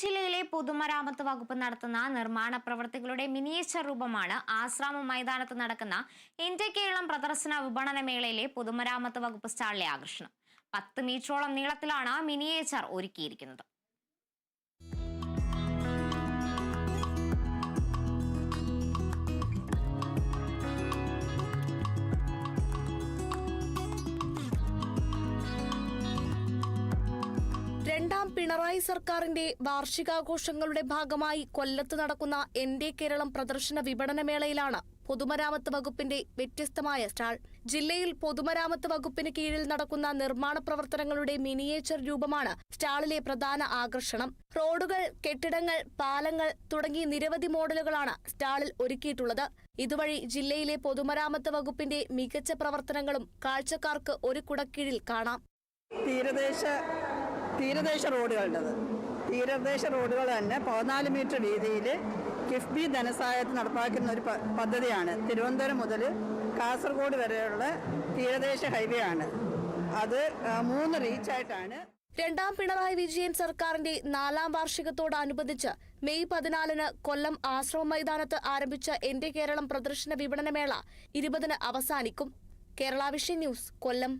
ജില്ലയിലെ പൊതുമരാമത്ത് വകുപ്പ് നടത്തുന്ന നിർമ്മാണ പ്രവർത്തികളുടെ മിനിയേച്ചർ രൂപമാണ് ആശ്രാമ മൈതാനത്ത് നടക്കുന്ന ഇന്ത്യ കേരളം പ്രദർശന വിപണന മേളയിലെ പൊതുമരാമത്ത് വകുപ്പ് സ്റ്റാളിലെ ആകർഷണം. പത്ത് മീറ്ററോളം നീളത്തിലാണ് മിനിയേച്ചർ ഒരുക്കിയിരിക്കുന്നത്. പിണറായി സർക്കാരിന്റെ വാർഷികാഘോഷങ്ങളുടെ ഭാഗമായി കൊല്ലത്ത് നടക്കുന്ന എന്റെ കേരളം പ്രദർശന വിപണന മേളയിലാണ് പൊതുമരാമത്ത് വകുപ്പിന്റെ വ്യത്യസ്തമായ സ്റ്റാൾ. ജില്ലയിൽ പൊതുമരാമത്ത് വകുപ്പിന് കീഴിൽ നടക്കുന്ന നിർമ്മാണ പ്രവർത്തനങ്ങളുടെ മിനിയേച്ചർ രൂപമാണ് സ്റ്റാളിലെ പ്രധാന ആകർഷണം. റോഡുകൾ കെട്ടിടങ്ങൾ പാലങ്ങൾ തുടങ്ങി നിരവധി മോഡലുകളാണ് സ്റ്റാളിൽ ഒരുക്കിയിട്ടുള്ളത്. ഇതുവഴി ജില്ലയിലെ പൊതുമരാമത്ത് വകുപ്പിന്റെ മികച്ച പ്രവർത്തനങ്ങളും കാഴ്ചക്കാർക്ക് ഒരു കുടക്കീഴിൽ കാണാം. തീരദേശ തീരദേശ റോഡുകളുടേത്. തീരദേശ റോഡുകൾ തന്നെ പതിനാല് മീറ്റർ വീതിയിൽ കിഫ്ബി ധനസഹായത്തിൽ നടപ്പാക്കുന്ന ഒരു പദ്ധതിയാണ്. തിരുവനന്തപുരം മുതൽ കാസർഗോഡ് വരെയുള്ള തീരദേശ ഹൈവേ ആണ്. അത് മൂന്ന് റീച്ചായിട്ടാണ്. രണ്ടാം പിണറായി വിജയൻ സർക്കാരിന്റെ നാലാം വാർഷികത്തോടനുബന്ധിച്ച് മെയ് പതിനാലിന് കൊല്ലം ആശ്രമ മൈതാനത്ത് ആരംഭിച്ച എന്റെ കേരളം പ്രദർശന വിപണനമേള ഇരുപതിന് അവസാനിക്കും. Kerala vision news Kollam.